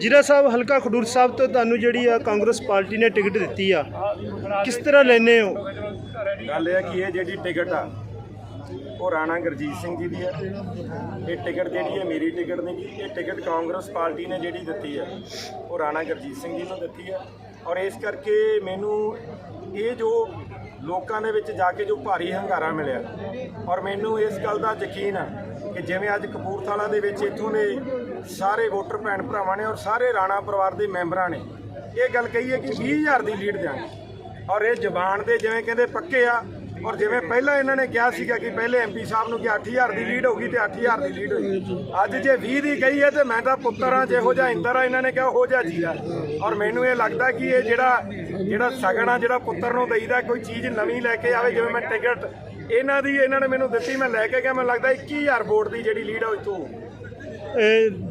ਜੀਰਾ ਸਾਹਿਬ, ਹਲਕਾ ਖਡੂਰ ਸਾਹਿਬ ਤੋਂ ਤੁਹਾਨੂੰ ਜਿਹੜੀ ਆ ਕਾਂਗਰਸ ਪਾਰਟੀ ਨੇ ਟਿਕਟ ਦਿੱਤੀ ਆ, ਕਿਸ ਤਰ੍ਹਾਂ ਲੈਨੇ ਹੋ ਗੱਲ ਇਹ ਹੈ ਕਿ ਇਹ ਜਿਹੜੀ ਟਿਕਟ ਆ, ਉਹ ਰਾਣਾ ਗੁਰਜੀਤ ਸਿੰਘ ਜੀ ਦੀ ਹੈ ਇਹ ਟਿਕਟ ਜਿਹੜੀ ਹੈ ਮੇਰੀ ਟਿਕਟ ਨਹੀਂ ਗੀ। ਇਹ ਟਿਕਟ ਕਾਂਗਰਸ ਪਾਰਟੀ ਨੇ ਜਿਹੜੀ ਦਿੱਤੀ ਹੈ ਉਹ ਰਾਣਾ ਗੁਰਜੀਤ ਸਿੰਘ ਜੀ ਨੂੰ ਦਿੱਤੀ ਹੈ ਔਰ ਇਸ ਕਰਕੇ ਮੈਨੂੰ ਇਹ ਜੋ ਲੋਕਾਂ ਦੇ ਵਿੱਚ ਜਾ ਕੇ ਜੋ ਭਾਰੀ ਹੰਗਾਰਾ ਮਿਲਿਆ, ਔਰ ਮੈਨੂੰ ਇਸ ਗੱਲ ਦਾ ਯਕੀਨ ਆ ਕਿ ਜਿਵੇਂ ਅੱਜ ਕਪੂਰਥਲਾ ਦੇ ਵਿੱਚ ਇੱਥੋਂ ਦੇ ਸਾਰੇ ਵੋਟਰ ਭੈਣ ਭਰਾਵਾਂ ਨੇ ਔਰ ਸਾਰੇ ਰਾਣਾ ਪਰਿਵਾਰ ਦੇ ਮੈਂਬਰਾਂ ਨੇ। ਇਹ ਗੱਲ ਕਹੀ ਹੈ ਕਿ 20000 ਦੀ ਲੀਡ ਦਿਆਂਗੇ। ਔਰ ਇਹ ਜ਼ਬਾਨ ਦੇ ਜਿਵੇਂ ਕਹਿੰਦੇ ਪੱਕੇ ਆ, ਔਰ ਜਿਵੇਂ ਪਹਿਲਾਂ ਇਹਨਾਂ ਨੇ ਕਿਹਾ ਸੀਗਾ ਕਿ ਪਹਿਲੇ ਐਮਪੀ ਸਾਹਿਬ ਨੂੰ ਕਿ 8000 ਦੀ ਲੀਡ ਹੋਗੀ ਤੇ 8000 ਦੀ ਲੀਡ ਹੋਈ ਅੱਜ ਜੇ 20 ਦੀ ਗਈ ਹੈ ਤੇ ਮੈਂ ਤਾਂ ਪੁੱਤਰ ਆ ਜਿਹੋ ਜਿਹਾ ਇੰਦਰ ਆ, ਇਹਨਾਂ ਨੇ ਕਿਹਾ ਹੋ ਜਾ ਜੀਆ ਔਰ ਮੈਨੂੰ ਇਹ ਲੱਗਦਾ ਕਿ ਇਹ ਜਿਹੜਾ ਜਿਹੜਾ ਸਗਨ ਆ, ਜਿਹੜਾ ਪੁੱਤਰ ਨੂੰ ਦਈਦਾ, ਕੋਈ ਚੀਜ਼ ਨਵੀਂ ਲੈ ਕੇ ਆਵੇ, ਜਿਵੇਂ ਮੈਂ ਟਿਕਟ, ਇਹਨਾਂ ਦੀ, ਇਹਨਾਂ ਨੇ ਮੈਨੂੰ ਦਿੱਤੀ, ਮੈਂ ਲੈ ਕੇ ਗਿਆ, ਮੈਨੂੰ ਲੱਗਦਾ 21000 ਵੋਟ ਦੀ ਜਿਹੜੀ ਲੀਡ ਆ ਉਹ ਇੱਥੋਂ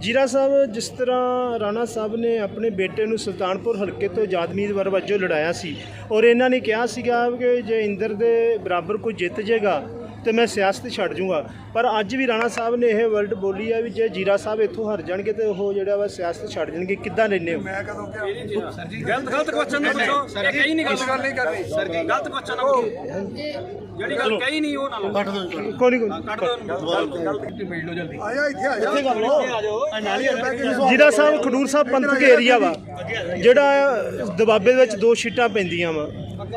ਜੀਰਾ ਸਾਹਿਬ ਜਿਸ ਤਰ੍ਹਾਂ ਰਾਣਾ ਸਾਹਿਬ ਨੇ ਆਪਣੇ ਬੇਟੇ ਨੂੰ ਸੁਲਤਾਨਪੁਰ ਹਲਕੇ ਤੋਂ ਆਜ਼ਾਦ ਉਮੀਦਵਾਰ ਵਜੋਂ ਲੜਾਇਆ ਸੀ ਔਰ ਇਹਨਾਂ ਨੇ ਕਿਹਾ ਸੀਗਾ ਕਿ ਜੇ ਇੰਦਰ ਦੇ ਬਰਾਬਰ ਕੋਈ ਜਿੱਤ ਜਾਏਗਾ ਤੇ ਮੈਂ ਸਿਆਸਤ ਛੱਡ ਜੂੰਗਾ। ਪਰ ਅੱਜ ਵੀ ਰਾਣਾ ਸਾਹਿਬ ਨੇ ਇਹ ਵਰਡ ਬੋਲੀ ਆ ਵੀ ਜੇ ਜੀਰਾ ਸਾਹਿਬ ਇੱਥੋਂ ਹਾਰ ਜਾਣਗੇ ਤੇ ਉਹ ਜਿਹੜਾ ਵਾ ਸਿਆਸਤ ਛੱਡ ਜਾਣਗੇ। ਕਿੱਦਾਂ ਲੈਨੇ ਹੋ? ਮੈਂ ਕਦੋਂ ਕਿਹਾ? ਗਲਤ ਗਲਤ ਕੁਐਸਚਨ ਨਾ ਪੁੱਛੋ ਇਹ ਕਹੀ ਨਹੀਂ ਗੱਲ ਗੱਲ ਨਹੀਂ ਕਰਨੀ। ਸਰ ਜੀ ਗਲਤ ਕੁਐਸਚਨ ਨਾ ਪੁੱਛੋ ਜਿਹੜੀ ਗੱਲ ਕਹੀ ਨਹੀਂ ਉਹ ਨਾ ਲਓ। ਕੱਟ ਦਿਓ ਕੋਈ ਨਹੀਂ ਕੋਈ ਕੱਟ ਦਿਓ ਮਿਲ ਲਓ ਜਲਦੀ। ਆਇਆ ਇੱਥੇ ਆਇਆ ਆ ਜੀਰਾ ਸਾਹਿਬ ਖਡੂਰ ਸਾਹਿਬ ਪੰਥਕ ਏਰੀਆ ਵਾ। ਜਿਹੜਾ ਦਬਾਬੇ ਦੇ ਵਿੱਚ ਦੋ ਸੀਟਾਂ ਪੈਂਦੀਆਂ ਵਾ।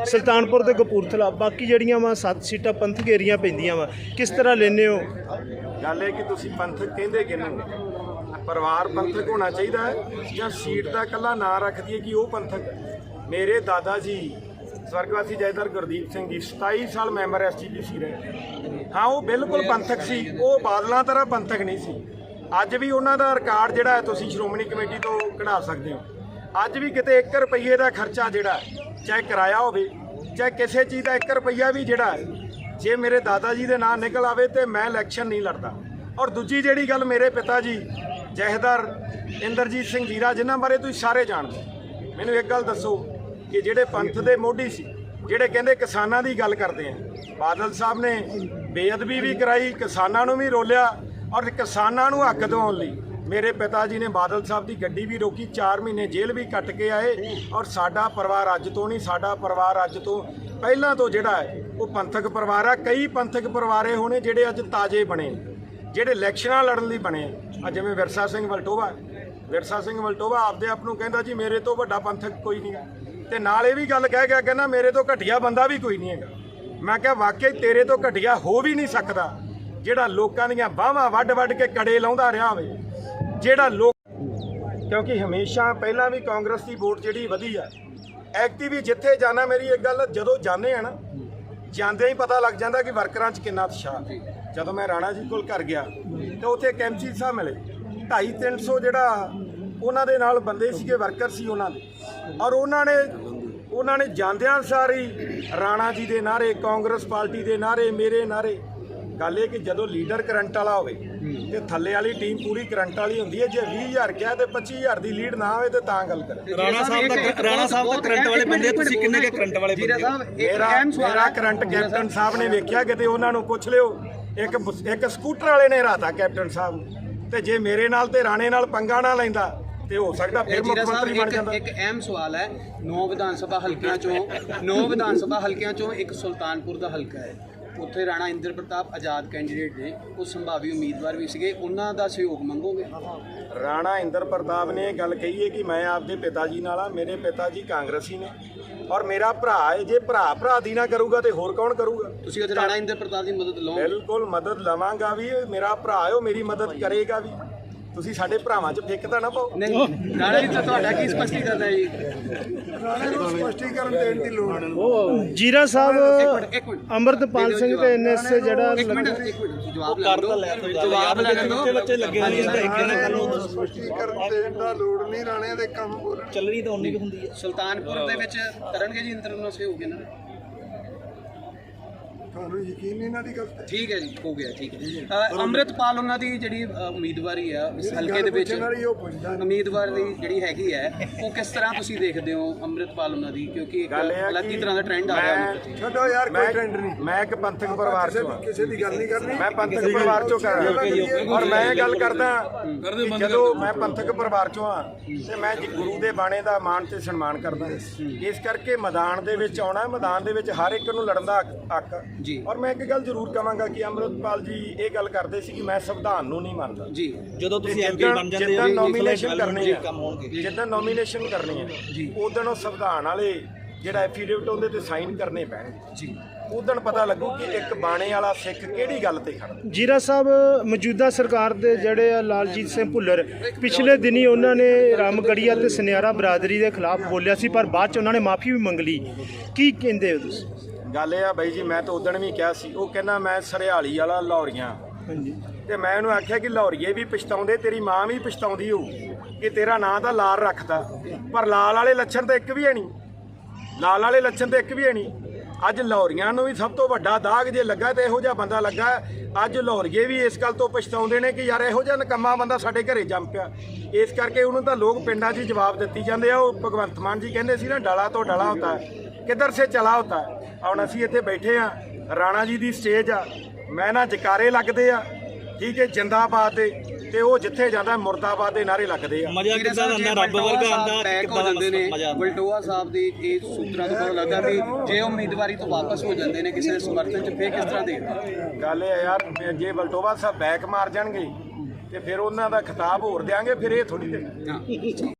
ਸੁਲਤਾਨਪੁਰ ਤੇ ਕਪੂਰਥਲਾ। ਬਾਕੀ ਜਿਹੜੀਆਂ ਵਾ ਸੱਤ ਸੀਟਾਂ ਪੰਥਕ ਏਰੀਆ ਪੈਂਦੀਆਂ ਵਾ। ਕਿਸ ਤਰ੍ਹਾਂ ਲੈਨੇ ਹੋ? ਗੱਲ ਇਹ ਕਿ ਤੁਸੀਂ ਪੰਥਕ ਕਹਿੰਦੇ ਕਿਹਨੂੰ ਪਰਿਵਾਰ ਪੰਥਕ ਹੋਣਾ ਚਾਹੀਦਾ ਹੈ ਜਾਂ ਸੀਟ ਦਾ ਇਕੱਲਾ ਨਾਂ ਰੱਖ ਦਈਏ ਕਿ ਉਹ ਪੰਥਕ। ਮੇਰੇ ਦਾਦਾ ਜੀ ਸਵਰਗਵਾਸੀ ਜੈਦਾਰ ਗੁਰਦੀਪ ਸਿੰਘ ਜੀ 27 ਸਾਲ ਮੈਂਬਰ ਐਸਜੀਪੀਸੀ ਰਹੇ। ਹਾਂ, ਉਹ ਬਿਲਕੁਲ ਪੰਥਕ ਸੀ। ਉਹ ਬਾਦਲਾਂ ਤਰ੍ਹਾਂ ਪੰਥਕ ਨਹੀਂ ਸੀ। ਅੱਜ ਵੀ ਉਹਨਾਂ ਦਾ ਰਿਕਾਰਡ ਜਿਹੜਾ ਹੈ, ਤੁਸੀਂ ਸ਼੍ਰੋਮਣੀ ਕਮੇਟੀ ਤੋਂ ਕਢਾ ਸਕਦੇ ਹੋ। ਅੱਜ ਵੀ ਕਿਤੇ 1 ਰੁਪਏ ਦਾ ਖਰਚਾ ਜਿਹੜਾ ਚਾਹੇ ਕਿਰਾਇਆ ਹੋਵੇ, ਚਾਹੇ ਕਿਸੇ ਚੀਜ਼ ਦਾ 1 ਰੁਪਈਆ ਵੀ ਜਿਹੜਾ ਜੇ ਮੇਰੇ ਦਾਦਾ ਜੀ ਦੇ ਨਾਂ ਨਿਕਲ ਆਵੇ ਤੇ ਮੈਂ ਇਲੈਕਸ਼ਨ ਨਹੀਂ ਲੜਦਾ। ਔਰ ਦੂਜੀ ਜਿਹੜੀ ਗੱਲ ਮੇਰੇ ਪਿਤਾ ਜੀ, ਜਹਦਰ, ਇੰਦਰਜੀਤ ਸਿੰਘ ਜੀਰਾ, ਜਿਨ੍ਹਾਂ ਬਾਰੇ ਤੁਸੀਂ ਸਾਰੇ ਜਾਣਦੇ ਮੈਨੂੰ ਇੱਕ ਗੱਲ ਦੱਸੋ ਕਿ ਜਿਹੜੇ ਪੰਥ ਦੇ ਮੋਢੀ ਸੀ, ਜਿਹੜੇ ਕਹਿੰਦੇ ਕਿਸਾਨਾਂ ਦੀ ਗੱਲ ਕਰਦੇ ਆ। ਬਾਦਲ ਸਾਹਿਬ ਨੇ ਬੇਅਦਬੀ ਵੀ ਕਰਾਈ, ਕਿਸਾਨਾਂ ਨੂੰ ਵੀ ਰੋਲਿਆ ਔਰ ਕਿਸਾਨਾਂ ਨੂੰ ਹੱਕ ਦਿਵਾਉਣ ਲਈ। ਮੇਰੇ ਪਿਤਾ ਜੀ ਨੇ ਬਾਦਲ ਸਾਹਿਬ ਦੀ ਗੱਡੀ ਵੀ ਰੋਕੀ 4 ਮਹੀਨੇ ਜੇਲ੍ਹ ਵੀ ਕੱਟ ਕੇ ਆਏ ਔਰ ਸਾਡਾ ਪਰਿਵਾਰ ਅੱਜ ਤੋਂ ਨਹੀਂ, ਸਾਡਾ ਪਰਿਵਾਰ ਅੱਜ ਤੋਂ ਪਹਿਲਾਂ ਤੋਂ ਜਿਹੜਾ ਹੈ, ਉਹ ਪੰਥਕ ਪਰਿਵਾਰ ਆ। ਕਈ ਪੰਥਕ ਪਰਿਵਾਰੇ ਹੋਣੇ ਜਿਹੜੇ ਅੱਜ ਤਾਜ਼ੇ ਬਣੇ ਜਿਹੜੇ ਇਲੈਕਸ਼ਨਾਂ ਲੜਨ ਲਈ ਬਣੇ ਆ। ਜਿਵੇਂ ਵਿਰਸਾ ਸਿੰਘ ਵਲਟੋਵਾ, ਵਿਰਸਾ ਸਿੰਘ ਵਲਟੋਵਾ ਆਪਦੇ ਆਪ ਨੂੰ ਕਹਿੰਦਾ ਜੀ, ਮੇਰੇ ਤੋਂ ਵੱਡਾ ਪੰਥਕ ਕੋਈ ਨਹੀਂ ਹੈ ਤੇ ਨਾਲ ਇਹ ਵੀ ਗੱਲ ਕਹਿ ਗਿਆ ਕਹਿੰਦਾ ਮੇਰੇ ਤੋਂ ਘਟੀਆ ਬੰਦਾ ਵੀ ਕੋਈ ਨਹੀਂ ਹੈਗਾ। ਮੈਂ ਕਿਹਾ, ਵਾਕਈ ਤੇਰੇ ਤੋਂ ਘਟੀਆ ਹੋ ਵੀ ਨਹੀਂ ਸਕਦਾ ਜਿਹੜਾ ਲੋਕਾਂ ਦੀਆਂ ਬਾਹਾਂ ਵੱਡ-ਵੱਡ ਕੇ ਕੜੇ ਲਾਉਂਦਾ ਰਿਹਾ ਹੋਵੇ। ਜਿਹੜਾ ਲੋਕ ਕਿਉਂਕਿ ਹਮੇਸ਼ਾ ਪਹਿਲਾਂ ਵੀ ਕਾਂਗਰਸ ਦੀ ਵੋਟ ਜਿਹੜੀ ਵਧੀ ਆ, ਐਕਟਿਵ ਵੀ ਜਿੱਥੇ ਜਾਣਾ ਮੇਰੀ ਇੱਕ ਗੱਲ, ਜਦੋਂ ਜਾਂਦੇ ਆ ਨਾ, ਜਾਂਦਿਆਂ ਹੀ ਪਤਾ ਲੱਗ ਜਾਂਦਾ ਕਿ ਵਰਕਰਾਂ 'ਚ ਕਿੰਨਾ ਉਤਸ਼ਾਹ ਜਦੋਂ ਮੈਂ ਰਾਣਾ ਜੀ ਕੋਲ ਘਰ ਗਿਆ, ਤੇ ਉੱਥੇ ਕੈਂਚੀ ਸਾਹਿਬ ਮਿਲੇ। 250 300 ਜਿਹੜਾ ਉਹਨਾਂ ਦੇ ਨਾਲ ਬੰਦੇ ਸੀਗੇ, ਵਰਕਰ ਸੀ ਉਹਨਾਂ ਦੇ। ਔਰ ਉਹਨਾਂ ਨੇ ਉਹਨਾਂ ਨੇ ਜਾਂਦਿਆਂ ਸਾਰੀ ਰਾਣਾ ਜੀ ਦੇ ਨਾਰੇ ਕਾਂਗਰਸ ਪਾਰਟੀ ਦੇ ਨਾਰੇ ਮੇਰੇ ਨਾਰੇ ਗੱਲ ਇਹ ਕਿ ਜਦੋਂ ਲੀਡਰ ਕਰੰਟ ਵਾਲਾ ਹੋਵੇ ਤੇ ਥੱਲੇ ਵਾਲੀ ਟੀਮ ਪੂਰੀ ਕਰੰਟ ਵਾਲੀ ਹੁੰਦੀ ਹੈ ਜੇ 20000 ਕਿਹਾ ਤੇ 25000 ਦੀ ਲੀਡ ਨਾ ਹੋਵੇ ਤੇ ਤਾਂ ਗੱਲ ਕਰੇ। ਰਾਣਾ ਸਾਹਿਬ ਦਾ ਰਾਣਾ ਸਾਹਿਬ ਦਾ ਕਰੰਟ ਵਾਲੇ ਬੰਦੇ ਤੁਸੀਂ ਕਿੰਨੇ ਕੇ ਕਰੰਟ ਵਾਲੇ ਬੰਦੇ ਸਾਹਿਬ ਮੇਰਾ ਮੇਰਾ ਕਰੰਟ ਕੈਪਟਨ ਸਾਹਿਬ। ਨੇ ਵੇਖਿਆ ਕਿਤੇ ਉਹਨਾਂ ਨੂੰ ਪੁੱਛ ਲਿਓ ਇੱਕ ਇੱਕ ਸਕੂਟਰ ਵਾਲੇ ਨੇ ਹਰਾਤਾ ਕੈਪਟਨ ਸਾਹਿਬ ਨੂੰ। ਤੇ ਜੇ ਮੇਰੇ ਨਾਲ ਤੇ ਰਾਣੇ ਨਾਲ ਪੰਗਾ ਨਾ ਲੈਂਦਾ ਤੇ ਹੋ ਸਕਦਾ ਫਿਰ ਮੁੱਖ ਮੰਤਰੀ ਬਣ ਜਾਂਦਾ। ਇੱਕ ਅਹਿਮ ਸਵਾਲ ਹੈ। ਨੌ ਵਿਧਾਨ ਸਭਾ ਹਲਕਿਆਂ ਚੋਂ ਨੌ ਵਿਧਾਨ ਸਭਾ ਹਲਕਿਆਂ ਚੋਂ ਇੱਕ ਸੁਲਤਾਨਪੁਰ ਦਾ ਹਲਕਾ ਹੈ। ਉੱਥੇ ਰਾਣਾ ਇੰਦਰ ਪ੍ਰਤਾਪ ਆਜ਼ਾਦ ਕੈਂਡੀਡੇਟ ਨੇ ਉਹ ਸੰਭਾਵੀ ਉਮੀਦਵਾਰ ਵੀ ਸੀਗੇ। ਉਹਨਾਂ ਦਾ ਸਹਿਯੋਗ ਮੰਗੋਗੇ? ਰਾਣਾ ਇੰਦਰ ਪ੍ਰਤਾਪ ਨੇ ਇਹ ਗੱਲ ਕਹੀ ਹੈ ਕਿ ਮੈਂ ਆਪਦੇ ਪਿਤਾ ਜੀ ਨਾਲ ਆ ਮੇਰੇ ਪਿਤਾ ਜੀ ਕਾਂਗਰਸੀ ਨੇ। ਔਰ ਮੇਰਾ ਭਰਾ ਹੈ ਜੇ ਭਰਾ ਭਰਾ ਦੀ ਨਾ ਕਰੂਗਾ ਤੇ ਹੋਰ ਕੌਣ ਕਰੂਗਾ? ਤੁਸੀਂ ਅੱਜ ਰਾਣਾ ਇੰਦਰ ਪ੍ਰਤਾਪ ਦੀ ਮਦਦ ਲਓਗੇ? ਬਿਲਕੁਲ ਮਦਦ ਲਵਾਂਗਾ ਵੀ। ਮੇਰਾ ਭਰਾ ਹੈ ਉਹ ਮੇਰੀ ਮਦਦ ਕਰੇਗਾ ਵੀ। ਤੁਸੀਂ ਸਾਡੇ ਭਰਾਵਾਂ 'ਚ ਫਿੱਕ ਤਾਂ ਨਾ ਪਾਓ। ਨਹੀਂ ਰਾਣਾ ਜੀ ਤਾਂ ਤੁਹਾਡਾ ਕੀ ਸਪਸ਼ਟੀਕਰਨ ਹੈ ਜੀ? ਸਪਸ਼ਟੀਕਰਨ ਦੇਣ ਦੀ ਲੋੜ ਜੀਰਾ ਸਾਹਿਬ ਅਮਰਤਪਾਲ ਸਿੰਘ ਤੇ ਐਨਐਸ ਜਿਹੜਾ ਇੱਕ ਮਿੰਟ ਇੱਕ ਮਿੰਟ। ਤੁਸੀਂ ਜਵਾਬ ਲੈ ਲਓ ਜਵਾਬ ਲੈ ਲਓ ਬੱਚੇ ਲੱਗੇ ਨੇ ਇੱਕ ਨਾ ਕਰ ਲਓ ਸਪਸ਼ਟੀਕਰਨ ਦੇਣ ਦਾ ਲੋੜ ਨਹੀਂ ਰਾਣਿਆਂ ਦੇ ਕੰਮ ਚੱਲਣੀ ਤਾਂ ਉਨੀ ਕੁ ਹੁੰਦੀ ਹੈ। ਸੁਲਤਾਨਪੁਰ ਦੇ ਵਿੱਚ ਕਰਨਗੇ ਜੀ ਇੰਦਰ ਨੂੰ ਸਹਿਯੋਗ ਇਹਨਾਂ ਦਾ ਤੁਹਾਨੂੰ ਯਕੀਨ ਨਹੀਂ ਇਹਨਾਂ ਦੀ ਗੱਲ ਤੇ ਠੀਕ ਹੈ ਜੀ ਹੋ ਗਿਆ ਠੀਕ ਹੈ। ਅ, ਅੰਮ੍ਰਿਤਪਾਲ ਉਹਨਾਂ ਦੀ ਜਿਹੜੀ ਅ, ਉਮੀਦਵਾਰੀ ਆ ਇਸ ਹਲਕੇ ਦੇ ਵਿੱਚ ਉਹ ਪੁੱਛਦਾ। ਉਮੀਦਵਾਰ ਦੀ ਜਿਹੜੀ ਹੈਗੀ ਹੈ ਉਹ ਕਿਸ ਤਰ੍ਹਾਂ ਤੁਸੀਂ ਦੇਖਦੇ ਹੋ ਅੰਮ੍ਰਿਤਪਾਲ ਉਹਨਾਂ ਦੀ? ਕਿਉਂਕਿ ਇੱਕ ਗੱਲ ਇਹ ਆ ਅਲੱਗ ਹੀ ਕਿ ਤਰ੍ਹਾਂ ਦਾ ਟ੍ਰੈਂਡ ਆ ਰਿਹਾ ਉਹਨਾਂ ਛੱਡੋ ਯਾਰ ਕੋਈ ਟ੍ਰੈਂਡ ਨਹੀਂ। ਮੈਂ ਇੱਕ ਪੰਥਕ ਪਰਿਵਾਰ ਚੋਂ ਹਾਂ। ਕਿਸੇ ਦੀ ਗੱਲ ਨਹੀਂ ਕਰਨੀ। ਮੈਂ ਪੰਥਕ ਪਰਿਵਾਰ ਚੋਂ ਕਰ ਰਿਹਾ ਔਰ ਮੈਂ ਇਹ ਗੱਲ ਕਰਦਾ ਕਿ ਜਦੋਂ ਮੈਂ ਪੰਥਕ ਪਰਿਵਾਰ ਚੋਂ ਹਾਂ ਤੇ ਮੈਂ ਜੀ ਗੁਰੂ ਦੇ ਬਾਣੇ ਦਾ ਮਾਣ ਤੇ ਸਨਮਾਨ ਕਰਦਾ। ਇਸ ਕਰਕੇ ਮੈਦਾਨ ਦੇ ਵਿੱਚ ਆਉਣਾ ਮੈਦਾਨ ਦੇ ਵਿੱਚ ਹਰ ਇੱਕ ਨੂੰ ਲੜਨ ਦਾ ਹੱਕ- ਹੱਕ ਜੀ। ਔਰ ਮੈਂ ਇੱਕ ਗੱਲ ਜ਼ਰੂਰ ਕਹਾਂਗਾ ਕਿ ਅੰਮ੍ਰਿਤਪਾਲ ਜੀ ਇਹ ਗੱਲ ਕਰਦੇ ਸੀ ਕਿ ਮੈਂ ਸੰਵਿਧਾਨ ਨੂੰ ਨਹੀਂ ਮੰਨਦਾ। ਜੀ। ਜਦੋਂ ਤੁਸੀਂ ਐਮਪੀ ਬਣ ਜਾਂਦੇ ਜਿੱਦਾਂ ਹੋ ਨੋਮੀਨੇਸ਼ਨ ਕਰਨੀ ਹੈ। ਕੰਮ ਹੋਣਗੇ। ਜਿੱਦਾਂ ਨੋਮੀਨੇਸ਼ਨ ਕਰਨੀ ਹੈ। ਜੀ। ਉਦੋਂ ਉਹ ਸੰਵਿਧਾਨ ਵਾਲੇ ਜਿਹੜਾ ਐਫੀਡੇਵਿਟ ਉਹਦੇ ਤੇ ਸਾਈਨ ਕਰਨੇ ਪੈਣਗੇ। ਜੀ। ਉਦੋਂ ਪਤਾ ਲੱਗੂ ਕਿ ਇੱਕ ਬਾਣੇ ਵਾਲਾ ਸਿੱਖ ਕਿਹੜੀ ਗੱਲ ਤੇ ਖੜਾ ਜੀਰਾ ਸਾਹਿਬ ਮੌਜੂਦਾ ਸਰਕਾਰ ਦੇ ਜਿਹੜੇ ਆ ਲਾਲਜੀਤ ਸਿੰਘ ਭੁੱਲਰ ਪਿਛਲੇ ਦਿਨੀ ਉਹਨਾਂ ਨੇ ਰਾਮਗੜੀਆ ਤੇ ਸੁਨਿਆਰਾ ਬਰਾਦਰੀ ਦੇ ਖਿਲਾਫ ਬੋਲਿਆ ਸੀ ਪਰ ਬਾਅਦ ਚ ਉਹਨਾਂ ਨੇ ਮਾਫੀ ਵੀ ਮੰਗ ਲਈ। ਕੀ ਕਹਿੰਦੇ ਹੋ ਤੁਸੀਂ? ਗੱਲ ਇਹ ਆ ਬਾਈ ਜੀ ਮੈਂ ਤਾਂ ਉਦੋਂ ਵੀ ਕਿਹਾ ਸੀ ਉਹ ਕਹਿੰਦਾ ਮੈਂ ਸਰਿਆਲੀ ਵਾਲਾ ਲਾਹੌਰੀਆਂ ਹਾਂਜੀ। ਤੇ ਮੈਂ ਉਹਨੂੰ ਆਖਿਆ ਕਿ ਲਾਹੌਰੀਏ ਵੀ ਪਛਤਾਉਂਦੇ ਤੇਰੀ ਮਾਂ ਵੀ ਪਛਤਾਉਂਦੀ ਹੋਊ ਕਿ ਤੇਰਾ ਨਾਂ ਤਾਂ ਲਾਲ ਰੱਖਦਾ ਪਰ ਲਾਲ ਵਾਲੇ ਲੱਛਣ ਤਾਂ ਇੱਕ ਵੀ ਹੈ ਨਹੀਂ। ਲਾਲ ਵਾਲੇ ਲੱਛਣ ਤਾਂ ਇੱਕ ਵੀ ਹੈ ਨਹੀਂ। ਅੱਜ ਲਾਹੌਰੀਆਂ ਨੂੰ ਵੀ ਸਭ ਤੋਂ ਵੱਡਾ ਦਾਗ ਜੇ ਲੱਗਾ ਤੇ ਇਹੋ ਜਿਹਾ ਬੰਦਾ ਲੱਗਾ ਅੱਜ ਲਾਹੌਰੀਏ ਵੀ ਇਸ ਗੱਲ ਤੋਂ ਪਛਤਾਉਂਦੇ ਨੇ ਕਿ ਯਾਰ ਇਹੋ ਜਿਹਾ ਨਕੰਮਾ ਬੰਦਾ ਸਾਡੇ ਘਰੇ ਜੰਮ ਪਿਆ। ਇਸ ਕਰਕੇ ਉਹਨੂੰ ਤਾਂ ਲੋਕ ਪਿੰਡਾਂ 'ਚ ਹੀ ਜਵਾਬ ਦਿੱਤੀ ਜਾਂਦੇ ਆ। ਉਹ ਭਗਵੰਤ ਮਾਨ ਜੀ ਕਹਿੰਦੇ ਸੀ ਨਾ ਡਾਲਾ ਤੋਂ ਡਾਲਾ ਹੁੰਦਾ ਹੈ ਕਿੱਧਰ ਸੇ ਚਲਾ ਹੁੰਦਾ। ਹੈ ਹੁਣ ਅਸੀਂ ਇੱਥੇ ਬੈਠੇ ਆ ਰਾਣਾ ਜੀ ਦੀ ਸਟੇਜ ਆ। ਮੈਂ ਨਾ ਜਕਾਰੇ ਲੱਗਦੇ ਆ ਠੀਕ ਹੈ ਜਿੰਦਾਬਾਦ ਦੇ। ਤੇ ਉਹ ਜਿੱਥੇ ਜਾਂਦਾ ਮੁਰਦਾਬਾਦ ਦੇ ਨਾਰੇ ਲੱਗਦੇ ਆ। ਮਜ਼ਾ ਕਿੱਦਾਂ ਆਉਂਦਾ ਰੱਬ ਵਰਗਾ ਆਉਂਦਾ back ਹੋ ਕਿੱਦਾਂ ਜਾਂਦੇ ਨੇ? ਵਲਟੋਆ ਸਾਹਿਬ ਦੀ ਇਹ ਸੂਤਰਾਂ ਤੋਂ ਪਤਾ ਲੱਗਾ ਵੀ ਜੇ ਉਹ ਉਮੀਦਵਾਰੀ ਤੋਂ ਵਾਪਸ ਹੋ ਜਾਂਦੇ ਨੇ ਕਿਸੇ ਦੇ ਸਮਰਥਨ ਚ ਫੇਰ ਕਿਸ ਤਰ੍ਹਾਂ ਦੇਖਦੇ ਗੱਲ ਇਹ ਆ ਯਾਰ ਜੇ ਬਲਟੋਬਾ ਸਾਹਿਬ ਬੈਕ ਮਾਰ ਜਾਣਗੇ ਤੇ ਫਿਰ ਉਹਨਾਂ ਦਾ ਖਿਤਾਬ ਹੋਰ ਦਿਆਂਗੇ ਫਿਰ ਇਹ ਥੋੜੀ ਦੇ